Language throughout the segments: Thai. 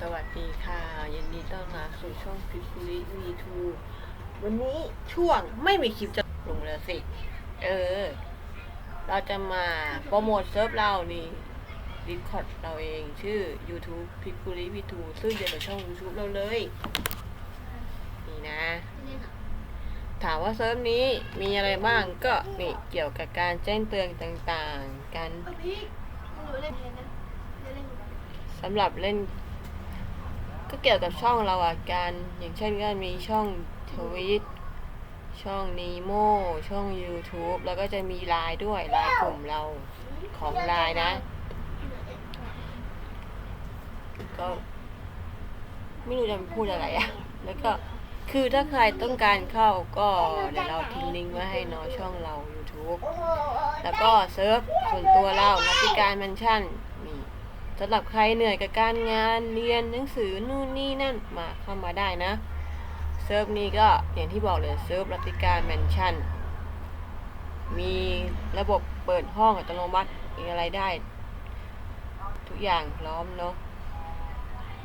สวัสดีค่ะยินดีต้อนรับสู่ช่องพิคุริวีทูวันนี้ช่วงไม่มีคลิปจะลงแล้วสิ เออ เราจะมาโปรโมทเซิร์ฟเรานี่ดิสคอร์ดเราเองชื่อ YouTube พิคุริวีทูซึ่งเดียวกับช่อง YouTube เราเลย นี่นะ ถามว่าเซิร์ฟนี้มีอะไรบ้างก็นี่เกี่ยวกับการแจ้งเตือนต่างๆ การเอาพี่หนูเล่นเพลงนะเล่นเล่นสำหรับเล่น ก็เกี่ยวกับช่องเราอะการอย่างเช่นก็มีช่องทวิตช่องนีโมช่อง YouTube แล้วก็จะมีไลน์ด้วยไลน์กลุ่มเราของไลน์นะ ก็ไม่รู้จะพูดอะไรอะแล้วก็คือถ้าใครต้องการเข้าก็เดี๋ยวเราทิ้งลิงก์ไว้ให้เนอะช่องเรา YouTube แล้วก็เซิร์ฟส่วนตัวเรานักวิการแมนชั่น สำหรับใครเหนื่อยกับการงานเรียนหนังสือนู่นนี่นั่นมาเข้ามาได้นะ เซิร์ฟนี้ก็อย่างที่บอกเลยเซิร์ฟรัติการแมนชั่น มีระบบเปิดห้องอัตโนมัติมีอะไรได้ ทุกอย่างพร้อมเนาะ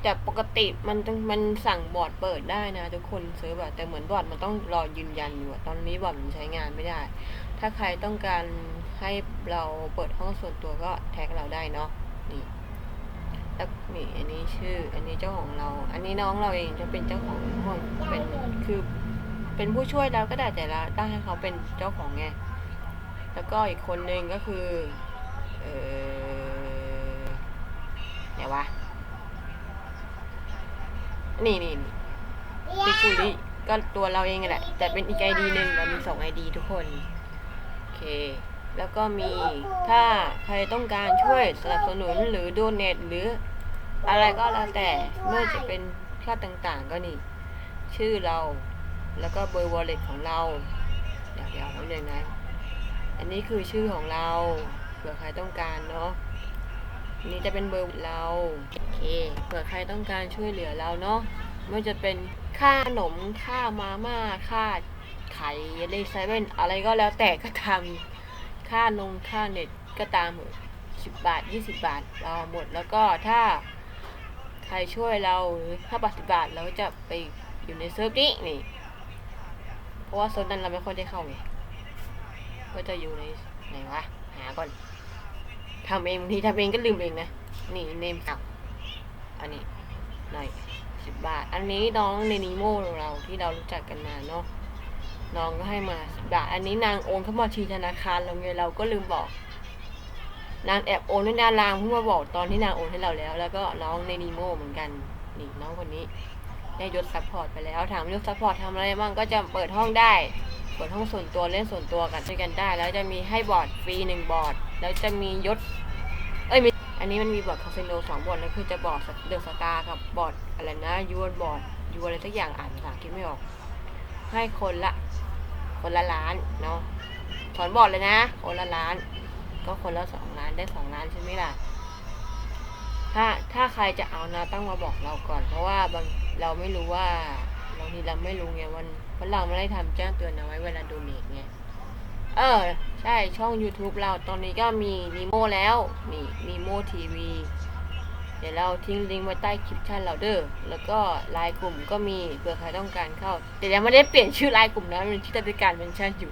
แต่ปกติมันต้งมันสั่งบอร์ดเปิดได้นะทุกคนเซิร์ฟอะแต่เหมือนบอร์ดมันต้องรอยืนยันอยู่ตอนนี้บอร์ดมันใช้งานไม่ได้ ถ้าใครต้องการให้เราเปิดห้องส่วนตัวก็แท็กเราได้เนาะนี่ แล้วนี่อันนี้ชื่อ อันนี้เจ้าของเรา อันนี้น้องเราเองจะเป็นเจ้าของห้องเป็นคือเป็นผู้ช่วยเราก็ได้แต่ละตั้งให้เขาเป็นเจ้าของไงแล้วก็อีกคนนึงก็คือเออไหนวะนี่นี่นี่พิกุลิก็ตัวเราเองแหละแต่เป็นอีกไอดีหนึ่งเรามีสองไอดีทุกคน โอเค แล้วก็มีถ้าใครต้องการช่วยสนับสนุนหรือโดเนทหรืออะไรก็แล้วแต่ไม่ว่าจะเป็นค่าต่างๆก็นี่ ชื่อเรา แล้วก็เบอร์วอลเล็ตของเรา เดี๋ยวเดี๋ยวนิดนึงนะอันนี้คือชื่อของเราเผื่อใครต้องการเนาะนนี้จะเป็นเบอร์เราโอเคเผื่อใครต้องการช่วยเหลือเราเนาะไม่ว่าจะเป็นค่าขนมค่ามาม่าค่าไข่เลเซเว่นอะไรก็แล้วแต่ก็ทำ ค่านงค่าเน็ตก็ตามสิบบาทยี่สิบบาทเราหมดแล้วก็ถ้าใครช่วยเราหรือถ้าบาทสิบบาทเราจะไปอยู่ในเซิร์ฟนี้นี่เพราะว่าเซิร์ฟนั้นเราไม่ค่อยได้เข้าไงก็จะอยู่ในไหนวะหาก่อนทำเองบางทีทำเองก็ลืมเองนะนี่เนมสับอันนี้หน่อยสิบบาท อันนี้น้องเนนิโมเราที่เรารู้จักกันมาเนาะ น้องก็ให้มาสิบบาท อันนี้นางโอนเข้ามาทีธนาคารเราไงเราก็ลืมบอก นางแอบโอนให้นางลางเพิ่งมาบอกตอนที่นางโอนให้เราแล้ว แล้วก็น้องในนีโมเหมือนกันนี่น้องคนนี้ได้ยศซัพพอร์ตไปแล้ว ถามยศซัพพอร์ตทำอะไรบ้างก็จะเปิดห้องได้ เปิดห้องส่วนตัวเล่นส่วนตัวกันด้วยกันได้ แล้วจะมีให้บอร์ดฟรีหนึ่งบอร์ด แล้วจะมียศ เอ้ยมีอันนี้มันมีบอร์ดคาสิโนสองบอร์ดแล้วคือจะบอร์ดเดอะสตาร์กับบอร์ดอะไรนะยูนบอร์ดยูอะไรสักอย่างอ่านภาษาอังกฤษไม่ออก ให้คนละ คนละล้านเนาะถอนบอดเลยนะ คนละล้าน ก็คนละสองล้านได้สองล้านใช่ไหมล่ะ ถ้าถ้าใครจะเอานะต้องมาบอกเราก่อน เพราะว่าบางเราไม่รู้ว่าบางทีเราไม่รู้ไงวันเพราะเราไม่ได้ทำแจ้งเตือนเอาไว้เวลาโดเนทไงเออ ใช่ช่อง YouTube เราตอนนี้ก็มีนีโมแล้ว นี่นีโมทีวี เดี๋ยวเราทิ้งลิงก์ไว้ใต้คลิปชั่นเราเด้อ แล้วก็ไลน์กลุ่มก็มีเผื่อใครต้องการเข้า แต่ยังไม่ได้เปลี่ยนชื่อไลน์กลุ่มนะมันชื่อติการเมนชั่นอยู่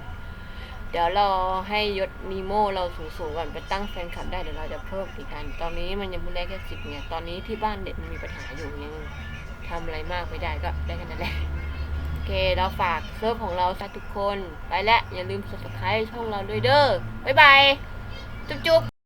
เดี๋ยวเราให้ยศนีโมเราสูงๆก่อนไปตั้งแฟนคลับได้เดี๋ยวเราจะเพิ่มอีกอัน ตอนนี้มันยังเพิ่ได้แค่สิบไงตอนนี้ที่บ้านเด็กมันมีปัญหาอยู่ยังทำอะไรมากไม่ได้ก็ได้แค่นั้นแหละ โอเคเราฝากเซิร์ฟของเราซะทุกคน ไปแล้วอย่าลืม subscribe ช่องเราด้วยเด้อ บ๊ายบาย จุ๊บ